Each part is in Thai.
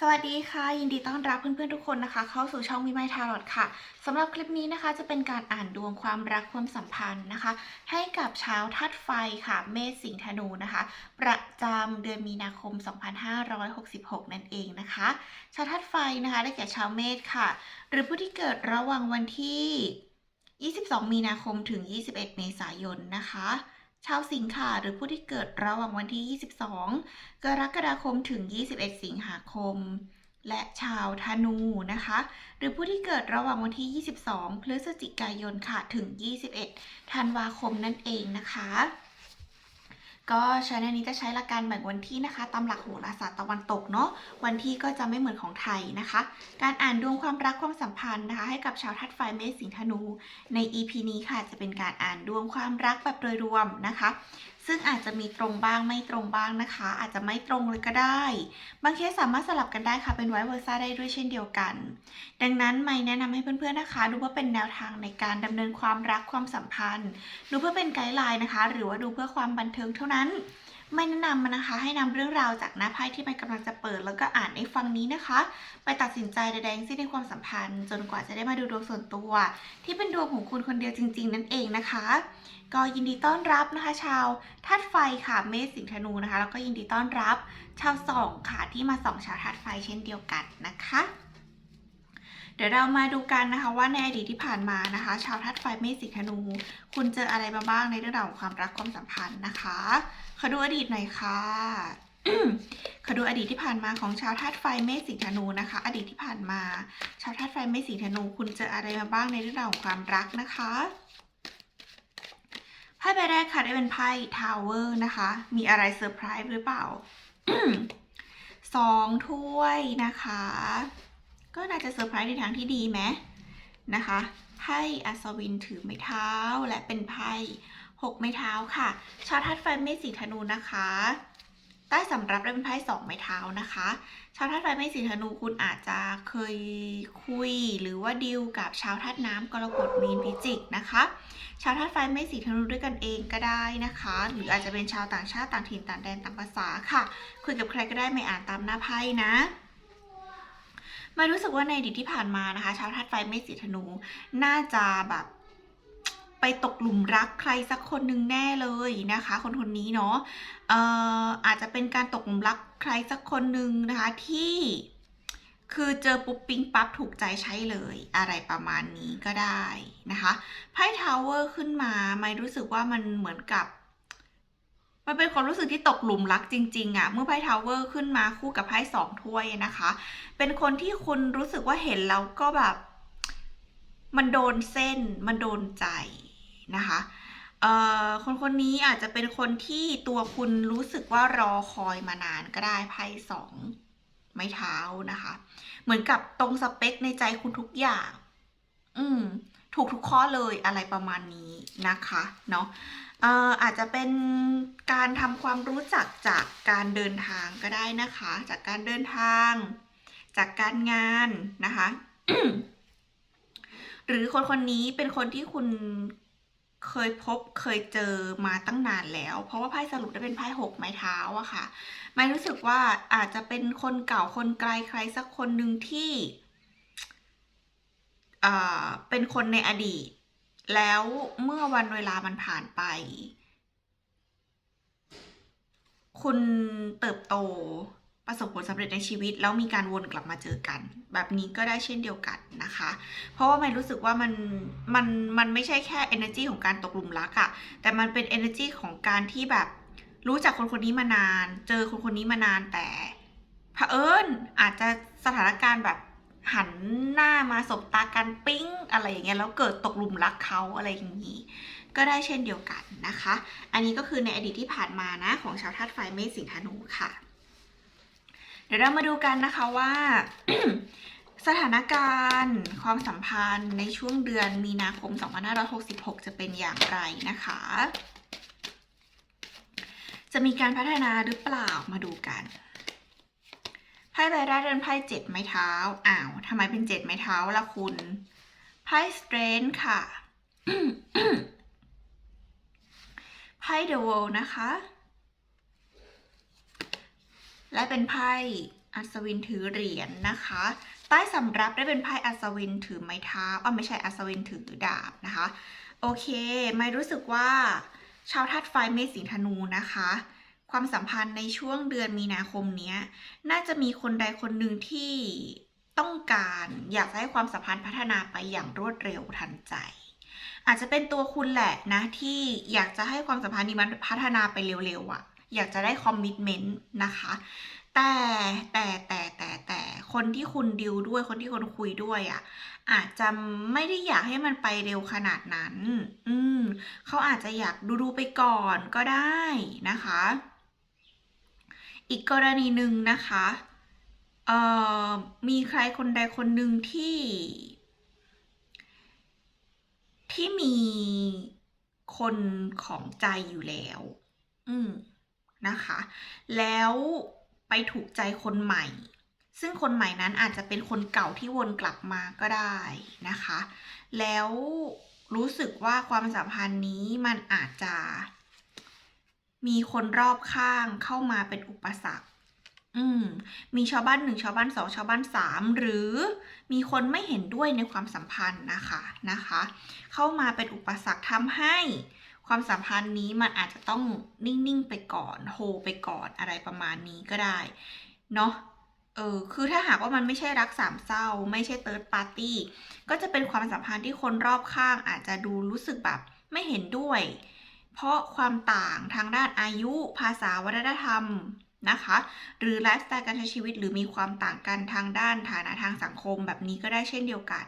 สวัสดีค่ะ ยินดีต้อนรับเพื่อนๆทุกคนนะคะ เข้าสู่ช่องมิไมทารอดค่ะสำหรับคลิปนี้นะคะจะเป็นการอ่านดวงความรักความสัมพันธ์นะคะ ให้กับชาวธาตุไฟค่ะ เมษสิงห์ธนูนะคะ ประจำเดือนมีนาคม 2566 นั่นเองนะคะ ชาวธาตุไฟนะคะได้แก่ชาวเมษค่ะ หรือผู้ที่เกิดระหว่างวันที่ 22 มีนาคมถึง 21 เมษายนนะคะ ชาวสิงค์ค่ะหรือผู้ที่เกิดระหว่างวันที่ 22 กรกฎาคมถึง 21 สิงหาคม และชาวธนูนะคะ หรือผู้ที่เกิดระหว่างวันที่ 22 พฤศจิกายนค่ะถึง 21 ธันวาคมนั่นเองนะคะ ก็ชแนลนี้จะใช้หลักการแบ่งวันที่นะคะตามหลักโหราศาสตร์ตะวันตกเนาะวันที่ก็จะไม่เหมือนของไทยนะคะ การอ่านดวงความรักความสัมพันธ์นะคะ ให้กับชาวธาตุไฟเมษสิงธนูใน EP นี้ค่ะจะเป็นการอ่านดวงความรักแบบโดยรวมนะคะ ซึ่งอาจจะมีตรงบ้างไม่ตรงบ้างนะคะ อาจจะไม่ตรงเลยก็ได้ บางเคสสามารถสลับกันได้ค่ะเป็นไวเวอร์ซ่าได้ด้วยเช่นเดียวกัน ดังนั้นไม่แนะนำให้เพื่อนๆนะคะ ดูว่าเป็นแนวทางในการดำเนินความรักความสัมพันธ์ ดูเพื่อเป็นไกด์ไลน์นะคะ หรือว่าดูเพื่อความบันเทิงเท่านั้นไม่แนะนำนะคะให้นำเรื่องราวจากหน้าไพ่ที่มันกำลังจะเปิด แล้วก็อ่านในฟังนี้นะคะ ไปตัดสินใจใดๆทั้งสิ้นในความสัมพันธ์ จนกว่าจะได้มาดูดวงส่วนตัว ที่เป็นดวงของคุณคนเดียวจริง ๆ นั่นเองนะคะ ก็ยินดีต้อนรับนะคะชาวธาตุไฟค่ะเมษสิงห์ธนูนะคะแล้วก็ยินดีต้อนรับชาวสองค่ะที่มาส่องชาวธาตุไฟเช่นเดียวกันนะคะ เดี๋ยวเรามาดูกันนะคะว่าในอดีตที่ผ่านมานะคะ ชาวธาตุไฟเมษสิงห์ธนู คุณเจออะไรมาบ้างในเรื่องราวของความรักความสัมพันธ์นะคะขอดูอดีตหน่อยค่ะขอดูอดีตที่ผ่านมาของชาวธาตุไฟเมษสิงห์ธนูนะคะ อดีตที่ผ่านมา ชาวธาตุไฟเมษสิงห์ธนู คุณเจออะไรมาบ้างในเรื่องราวของความรักนะคะ พ่ใบแรกค่ะได้เป็นไพ่ทาวเวอร์นะคะ มีอะไรเซอร์ไพรส์หรือเปล่าสองถ้วยนะคะ ก็น่าจะเซอร์ไพรส์ในทางที่ดีไหมนะคะไพ่อัศวินถือไม้เท้าและเป็นไพ่หกไม้เท้าค่ะ ชาวธาตุไฟเมษสีธนูนะคะ ใต้สำรับได้เป็นไพ่สองไม้เท้านะคะ ชาวธาตุไฟเมษสีธนูคุณอาจจะเคยคุยหรือว่าดีลกับชาวธาตุน้ำกรกฎมีนพิจิกนะคะ ชาวธาตุไฟเมษสีธนูด้วยกันเองก็ได้นะคะ หรืออาจจะเป็นชาวต่างชาติต่างถิ่นต่างแดนต่างภาษาค่ะ คุยกับใครก็ได้ไม่อ่านตามหน้าไพ่นะม่รู้สึกว่าในอดีตที่ผ่านมานะคะ ชาวธาตุไฟเมษสีธนูน่าจะแบบ ไปตกหลุมรักใครสักคนหนึ่งแน่เลยนะคะ คนคนนี้เนาะเอ่ออาจจะเป็นการตกหลุมรักใครสักคนหนึ่งนะคะที่คือเจอปุ๊บปิ๊งปั๊บถูกใจใช้เลยอะไรประมาณนี้ก็ได้นะคะไพ่ทาวเวอร์ขึ้นมาไม่รู้สึกว่ามันเหมือนกับ มันเป็นความรู้สึกที่ตกหลุมรักจริง ๆอะ่ะเมื่อไพ่ทาวเวอร์ขึ้นมาคู่กับไพ่สองถ้วยนะคะ เป็นคนที่คุณรู้สึกว่าเห็นแล้วก็แบบ มันโดนเส้นมันโดนใจ นะคะคนคนนี้อาจจะเป็นคนที่ตัวคุณรู้สึกว่ารอคอยมานานก็ได้ไพ่สองไม้เท้านะคะ เหมือนกับตรงสเปคในใจคุณทุกอย่าง อืม ถูกทุกข้อเลยอะไรประมาณนี้นะคะ เนาะเอ่ออาจจะเป็นการทำความรู้จักจากการเดินทางก็ได้นะคะ จากการเดินทาง จากการงานนะคะ หรือคนคนนี้เป็นคนที่คุณ เคยพบเคยเจอมาตั้งนานแล้ว เพราะว่าไพ่สรุปได้เป็นไพ่หกไม้เท้าอะค่ะไม่รู้สึกว่าอาจจะเป็นคนเก่าคนไกลใครสักคนหนึ่งที่เอ่อเป็นคนในอดีต แล้วเมื่อวันเวลามันผ่านไป คุณเติบโต ประสบผลสำเร็จในชีวิต แล้วมีการวนกลับมาเจอกัน แบบนี้ก็ได้เช่นเดียวกันนะคะ เพราะว่าไม่รู้สึกว่ามันมันมันไม่ใช่แค่ energy ของการตกหลุมรักอะแต่มันเป็น energy ของการที่แบบรู้จักคนคนนี้มานาน เจอคนคนนี้มานานแต่เผอิญอาจจะสถานการณ์แบบหันหน้ามาสบตากันปิ้ง อะไรอย่างเงี้ยแล้วเกิดตกหลุมรักเขาอะไรอย่างนี้ ก็ได้เช่นเดียวกันนะคะ อันนี้ก็คือในอดีตที่ผ่านมานะของชาวธาตุไฟเมษสิงห์ธนูค่ะ เดี๋ยวเรามาดูกันนะคะว่า สถานการณ์ ความสัมพันธ์ในช่วงเดือนมีนาคม 2566 จะเป็นอย่างไรนะคะ จะมีการพัฒนาหรือเปล่ามาดูกันไพ่ใบแรกเดินไพ่เจ็ดไม้เท้าอ้าวทำไมเป็นเจ็ดไม้เท้าล่ะคุณไพ่สเตรนค่ะไพ่เดอะ World นะคะ และเป็นไพ่อัศวินถือเหรียญนะคะ ใต้สำรับได้เป็นไพ่อัศวินถือไม้เท้าอ่าไม่ใช่อัศวินถือดาบนะคะ โอเค ไม่รู้สึกว่า ชาวธาตุไฟเมษสิงห์ธนูนะคะ ความสัมพันธ์ในช่วงเดือนมีนาคมนี้น่าจะมีคนใดคนหนึ่งที่ต้องการอยากให้ความสัมพันธ์พัฒนาไปอย่างรวดเร็วทันใจ อาจจะเป็นตัวคุณแหละนะที่อยากจะให้ความสัมพันธ์นี้มันพัฒนาไปเร็วๆอะ่ะ อยากจะได้คอมมิชเมนต์นะคะ แต่แต่แต่แต่แต่คนที่คุณดิวด้วยคนที่คุณคุยด้วยอะ่ะอาจจะไม่ได้อยากให้มันไปเร็วขนาดนั้น อืมเขาอาจจะอยากดูดูๆไปก่อนก็ได้นะคะ อีกกรณีหนึ่งนะคะเอ่อมีใครคนใดคนหนึ่งที่ ที่มีคนของใจอยู่แล้ว อืม นะคะ แล้วไปถูกใจคนใหม่ ซึ่งคนใหม่นั้นอาจจะเป็นคนเก่าที่วนกลับมาก็ได้นะคะ แล้วรู้สึกว่าความสัมพันธ์นี้มันอาจจะมีคนรอบข้างเข้ามาเป็นอุปสรรค อืม มีชาวบ้านหนึ่งชาวบ้านสองชาวบ้านสามหรือมีคนไม่เห็นด้วยในความสัมพันธ์นะคะนะคะ เข้ามาเป็นอุปสรรคทำให้ ความสัมพันธ์นี้มันอาจจะต้องนิ่ง ๆ ไปก่อนโฮไปก่อนอะไรประมาณนี้ก็ได้ เนาะเออคือถ้าหากว่ามันไม่ใช่รักสามเศร้า ไม่ใช่เติร์ดปาร์ตี้ก็จะเป็นความสัมพันธ์ที่คนรอบข้างอาจจะดูรู้สึกแบบไม่เห็นด้วย เพราะความต่างทางด้านอายุภาษาวัฒนธรรมนะคะ หรือไลฟ์สไตล์การใช้ชีวิตหรือมีความต่างกันทางด้านฐานะทางสังคมแบบนี้ก็ได้เช่นเดียวกัน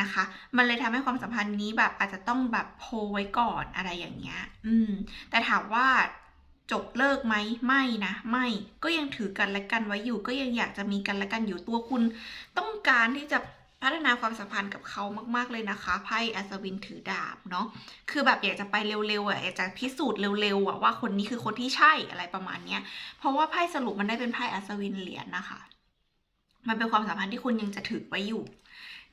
นะคะ มันเลยทำให้ความสัมพันธ์นี้แบบอาจจะต้องแบบโพไว้ก่อนอะไรอย่างเงี้ย อืม แต่ถามว่าจบเลิกไหมไม่นะไม่ก็ยังถือกันและกันไว้อยู่ ก็ยังอยากจะมีกันและกันอยู่ตัวคุณ ต้องการที่จะพัฒนาความสัมพันธ์กับเขามาก ๆ เลยนะคะไพ่อัศวินถือดาบเนาะคือแบบอยากจะไปเร็วๆอะอยากจะพิสูจน์เร็วๆอะว่าคนนี้คือคนที่ใช่อะไรประมาณเนี้ยเพราะว่าไพ่สรุปมันได้เป็นไพ่อัศวินเหรียญนะคะ มันเป็นความสัมพันธ์ที่คุณยังจะถือไว้อยู่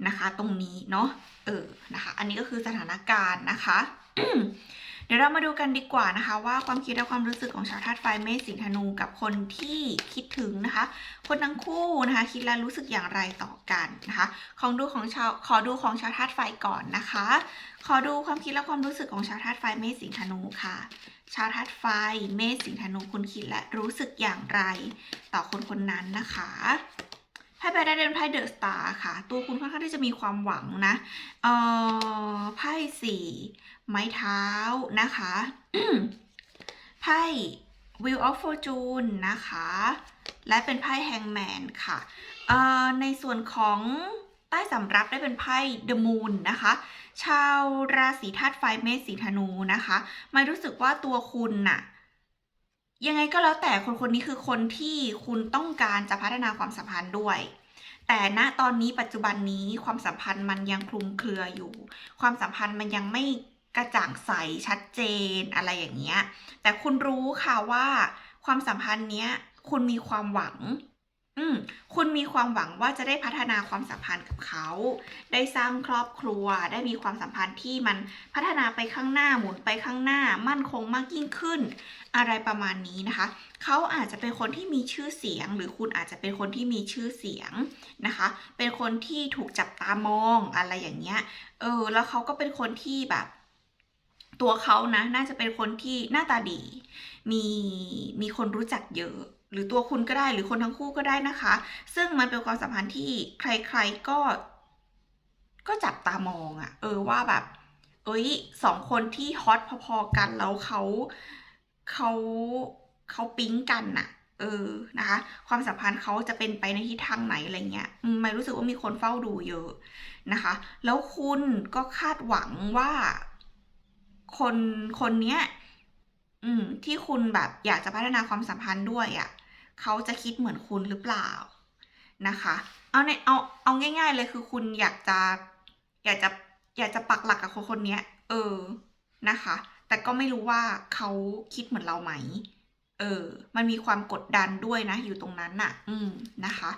นะคะ ตรงนี้เนาะเออนะคะ อันนี้ก็คือสถานการณ์นะคะเดี๋ยวเรามาดูกันดีกว่านะคะ ว่าความคิดและความรู้สึกของชาวธาตุไฟเมษสิงธนูกับคนที่คิดถึงนะคะ คนทั้งคู่นะคะ คิดและรู้สึกอย่างไรต่อกันนะคะ ของดูของชาวขอดูของชาวธาตุไฟก่อนนะคะ ขอดูความคิดและความรู้สึกของชาวธาตุไฟเมษสิงธนูค่ะ ชาวธาตุไฟเมษสิงธนูคุณคิดและรู้สึกอย่างไร ต่อคนคนนั้นนะคะ ไพ่ใบได้เป็นไพ่เดอะสตาร์ค่ะ ตัวคุณค่อนข้างที่จะมีความหวังนะ เอ่อ ไพ่สี่ไม้เท้านะคะไพ่ Wheel of Fortune นะคะ และเป็นไพ่ Hangman ค่ะเอ่อในส่วนของใต้สำรับได้เป็นไพ่ The Moon นะคะ ชาวราศีธาตุไฟเมษสีธนูนะคะ ไม่รู้สึกว่าตัวคุณน่ะ ยังไงก็แล้วแต่คนคนนี้คือคนที่คุณต้องการจะพัฒนาความสัมพันธ์ด้วย แต่ณตอนนี้ปัจจุบันนี้ความสัมพันธ์มันยังคลุมเครืออยู่ ความสัมพันธ์มันยังไม่กระจ่างใสชัดเจนอะไรอย่างเงี้ย แต่คุณรู้ค่ะว่าความสัมพันธ์เนี้ยคุณมีความหวัง อืมคุณมีความหวังว่าจะได้พัฒนาความสัมพันธ์กับเขา ได้สร้างครอบครัว ได้มีความสัมพันธ์ที่มันพัฒนาไปข้างหน้าหมุนไปข้างหน้า มั่นคงมากยิ่งขึ้น อะไรประมาณนี้นะคะ เขาอาจจะเป็นคนที่มีชื่อเสียง หรือคุณอาจจะเป็นคนที่มีชื่อเสียงนะคะ เป็นคนที่ถูกจับตามองอะไรอย่างเงี้ย เออ แล้วเขาก็เป็นคนที่แบบ ตัวเขานะ น่าจะเป็นคนที่หน้าตาดี มีมีคนรู้จักเยอะ หรือตัวคุณก็ได้หรือคนทั้งคู่ก็ได้นะคะ ซึ่งมันเป็นความสัมพันธ์ที่ใครๆก็ ก็จับตามองอะเออว่าแบบ เอ้ยสองคนที่ฮอตพอๆกันแล้วเขาเขาเขาปิ๊งกันน่ะเออนะคะ ความสัมพันธ์เขาจะเป็นไปในทิศทางไหนอะไรเงี้ยไม่รู้สึกว่ามีคนเฝ้าดูเยอะนะคะ แล้วคุณก็คาดหวังว่าคนคนเนี้ย อืม ที่คุณแบบอยากจะพัฒนาความสัมพันธ์ด้วยอะ่ะเขาจะคิดเหมือนคุณหรือเปล่านะคะ เอาในเอาเอาง่าย ๆ เลยคือคุณอยากจะ อยากจะอยากจะปักหลักกับคนคนนี้เออนะคะ แต่ก็ไม่รู้ว่าเขาคิดเหมือนเราไหม เออ มันมีความกดดันด้วยนะ อยู่ตรงนั้นน่ะ อืมนะคะ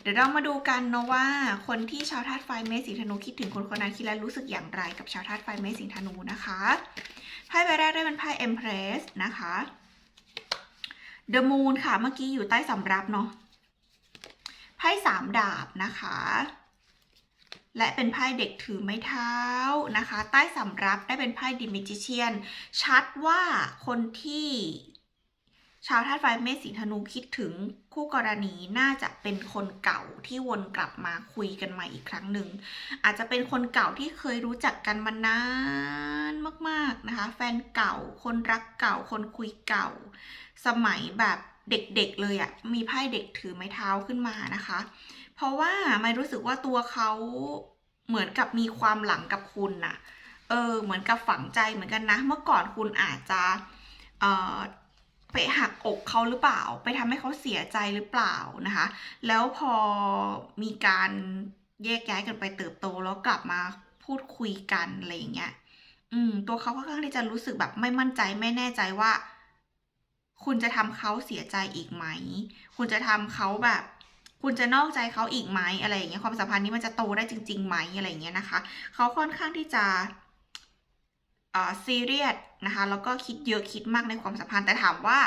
เดี๋ยวเรามาดูกันเนาะว่า คนที่ชาวธาตุไฟเมษสิงธนูคิดถึงคนคนนั้นคิดและรู้สึกอย่างไรกับชาวธาตุไฟเมษสิงธนูนะคะ พ่ใบแรกได้เป็นไพ่ Empress นะคะ The Moon ค่ะ เมื่อกี้อยู่ใต้สำรับเนาะ ไพ่สามดาบนะคะ และเป็นไพ่เด็กถือไม้เท้านะคะ ใต้สำรับได้เป็นไพ่ดิมิจิเชียน ชัดว่าคนที่ ชาวธาตุไฟเมษสีธนูคิดถึงคู่กรณีน่าจะเป็นคนเก่าที่วนกลับมาคุยกันใหม่อีกครั้งหนึ่ง อาจจะเป็นคนเก่าที่เคยรู้จักกันมานานมากๆนะคะ แฟนเก่า คนรักเก่า คนคุยเก่า สมัยแบบเด็กๆเลยอะ่ะมีไพ่เด็กถือไม้เท้าขึ้นมานะคะ เพราะว่าไม่รู้สึกว่าตัวเขาเหมือนกับมีความหลังกับคุณน่ะเออเหมือนกับฝังใจเหมือนกันนะ เมื่อก่อนคุณอาจจะเอ่อ ไปหักอกเขาหรือเปล่า ไปทำให้เขาเสียใจหรือเปล่านะคะ แล้วพอมีการแยกย้ายกันไปเติบโตแล้วกลับมาพูดคุยกันอะไรอย่างเงี้ยอืม ตัวเขาค่อนข้างที่จะรู้สึกแบบไม่มั่นใจไม่แน่ใจว่า คุณจะทำเขาเสียใจอีกไหม คุณจะทำเขาแบบ คุณจะนอกใจเขาอีกไหมอะไรอย่างเงี้ยความสัมพันธ์นี้มันจะโตได้จริงๆไหมอะไรอย่างเงี้ยนะคะ เขาค่อนข้างที่จะ ซีเรียสนะคะแล้วก็คิดเยอะคิดมากในความสัมพันธ์แต่ถามว่า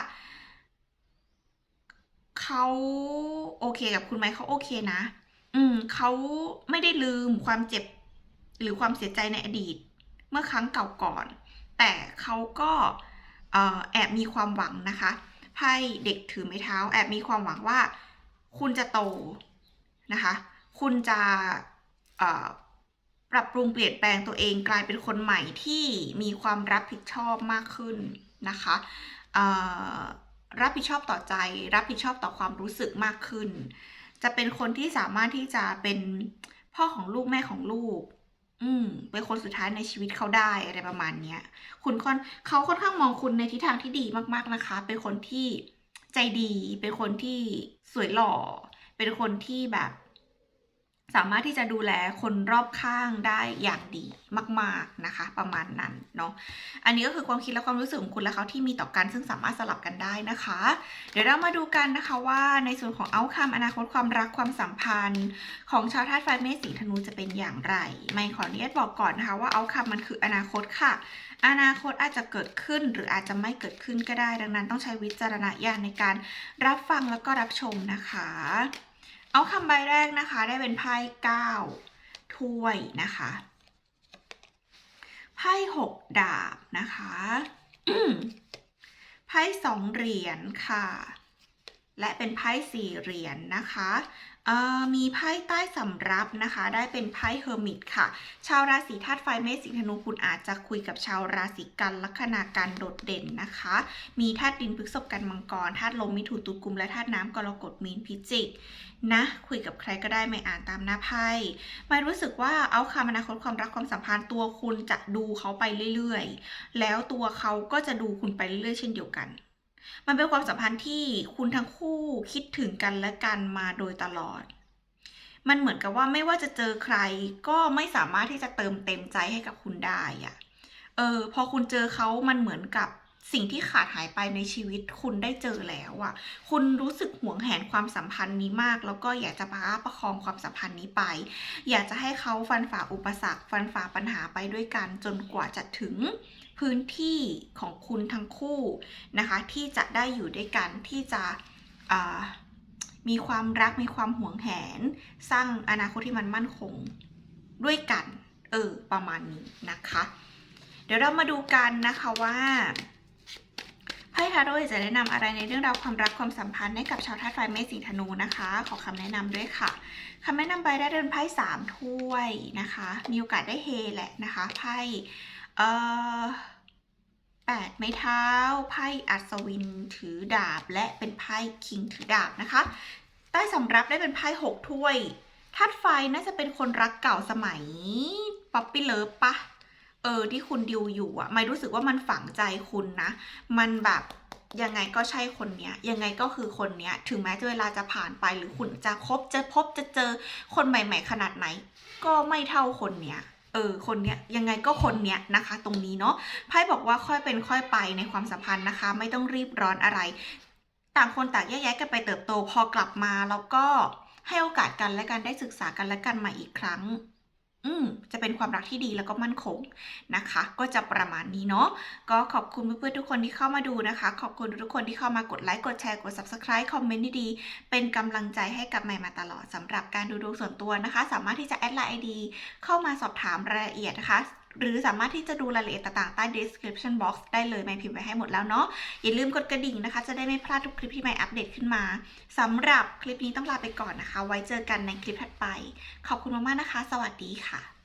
เขาโอเคกับคุณไหมเขาโอเคนะ อืมเขาไม่ได้ลืมความเจ็บหรือความเสียใจในอดีต เมื่อครั้งเก่าก่อน แต่เขาก็เออแอบมีความหวังนะคะไพ่เด็กถือไม้เท้า แอบมีความหวังว่า คุณจะโตนะคะ คุณจะเออ ปรับปรุงเปลี่ยนแปลงตัวเองกลายเป็นคนใหม่ที่มีความรับผิดชอบมากขึ้นนะคะรับผิดชอบต่อใจ รับผิดชอบต่อความรู้สึกมากขึ้น จะเป็นคนที่สามารถที่จะเป็นพ่อของลูกแม่ของลูก อืมเป็นคนสุดท้ายในชีวิตเขาได้อะไรประมาณเนี้ยคุณค่อนเขาค่อนข้างมองคุณในทิศทางที่ดีมาก ๆนะคะ เป็นคนที่ใจดี เป็นคนที่สวยหล่อ เป็นคนที่แบบ สามารถที่จะดูแลคนรอบข้างได้อย่างดีมาก ๆนะคะ ประมาณนั้นเนาะอันนี้ก็คือความคิดและความรู้สึกของคุณและเขาที่มีต่อกันซึ่งสามารถสลับกันได้นะคะ เดี๋ยวเรามาดูกันนะคะว่าในส่วนของเอาคำอนาคตความรักความสัมพันธ์ ของชาวธาตุไฟเมษสีธนูจะเป็นอย่างไร ไม่ขออนุญาตบอกก่อนนะคะว่าเอาคำมันคืออนาคตค่ะ อนาคตอาจจะเกิดขึ้นหรืออาจจะไม่เกิดขึ้นก็ได้ ดังนั้นต้องใช้วิจารณญาณในการรับฟังแล้วก็รับชมนะคะ เอาคำใบแรกนะคะ ได้เป็นไพ่เก้าถ้วยนะคะไพ่หกดาบนะคะไพ่สองเหรียญค่ะ และเป็นไพ่สี่เหรียญนะคะมีไพ่ใต้สำรับนะคะ ได้เป็นไพ่เฮอร์มิตค่ะ ชาวราศีธาตุไฟเมษสิงธนูคุณอาจจะคุยกับชาวราศีกันลัคนาการโดดเด่นนะคะ มีธาตุดินพฤกษภกันมังกรธาตุลมมิถุนตุลกุมและธาตุน้ำกรกฎมีนพิจิกนะคุยกับใครก็ได้ไม่อ่านตามหน้าไพ่ไม่รู้สึกว่าเอาคำอนาคตความรักความสัมพันธ์ตัวคุณจะดูเขาไปเรื่อยๆ แล้วตัวเขาก็จะดูคุณไปเรื่อยๆ เช่นเดียวกัน มันเป็นความสัมพันธ์ที่คุณทั้งคู่คิดถึงกันและกันมาโดยตลอด มันเหมือนกับว่าไม่ว่าจะเจอใครก็ไม่สามารถที่จะเติมเต็มใจให้กับคุณได้อะเออพอคุณเจอเขามันเหมือนกับสิ่งที่ขาดหายไปในชีวิตคุณได้เจอแล้วอะคุณรู้สึกหวงแหนความสัมพันธ์นี้มาก แล้วก็อยากจะประคับประคองความสัมพันธ์นี้ไป อยากจะให้เขาฟันฝ่าอุปสรรค ฟันฝ่าปัญหาไปด้วยกันจนกว่าจะถึง พื้นที่ของคุณทั้งคู่นะคะ ที่จะได้อยู่ด้วยกันที่จะมีความรักมีความหวงแหน สร้างอนาคตที่มันมั่นคงด้วยกัน เออ ประมาณนี้นะคะ เดี๋ยวเรามาดูกันนะคะว่าไพ่ทาโร่จะแนะนำอะไรในเรื่องราวความรักความสัมพันธ์ให้กับชาวธาตุไฟเมษสีธนูนะคะ ขอคำแนะนำด้วยค่ะคำแนะนำใบได้เดินไพ่สามถ้วยนะคะ มีโอกาสได้เฮแหละนะคะไพ่ เอ่อแปดไม้เท้า ไพ่อัศวินถือดาบ และเป็นไพ่คิงถือดาบนะคะ ใต้สำรับได้เป็นไพ่หกถ้วยธาตุไฟน่าจะเป็นคนรักเก่าสมัยป๊อปปี้เลิฟปะเออที่คุณดิวอยู่อะไม่รู้สึกว่ามันฝังใจคุณนะ มันแบบยังไงก็ใช่คนเนี้ย ยังไงก็คือคนเนี้ย ถึงแม้เวลาจะผ่านไปหรือคุณจะคบจะพบจะเจอคนใหม่ ๆ ขนาดไหน ก็ไม่เท่าคนเนี้ย เออคนเนี้ยยังไงก็คนเนี้ยนะคะ ตรงนี้เนาะไพ่บอกว่าค่อยเป็นค่อยไปในความสัมพันธ์นะคะ ไม่ต้องรีบร้อนอะไร ต่างคนต่างแยกย้ายกันไปเติบโตพอกลับมาแล้วก็ให้โอกาสกันและกันได้ศึกษากันและกันใหม่อีกครั้ง อืมจะเป็นความรักที่ดีแล้วก็มั่นคงนะคะ ก็จะประมาณนี้เนาะก็ขอบคุณเพื่อนๆทุกคนที่เข้ามาดูนะคะ ขอบคุณทุกคนที่เข้ามากดไลค์กดแชร์กด subscribe คอมเมนต์ดีๆเป็นกำลังใจให้กับใหม่มาตลอดสำหรับการดูดวงส่วนตัวนะคะ สามารถที่จะแอดไลน์ดีเข้ามาสอบถามรายละเอียดนะคะ หรือสามารถที่จะดูรายละเอียดต่างๆใต้ description box ได้เลยไม่พิมพ์ไว้ให้หมดแล้วเนาะอย่าลืมกดกระดิ่งนะคะ จะได้ไม่พลาดทุกคลิปที่ใหม่อัปเดตขึ้นมาสำหรับคลิปนี้ต้องลาไปก่อนนะคะ ไว้เจอกันในคลิปถัดไป ขอบคุณมากๆนะคะ สวัสดีค่ะ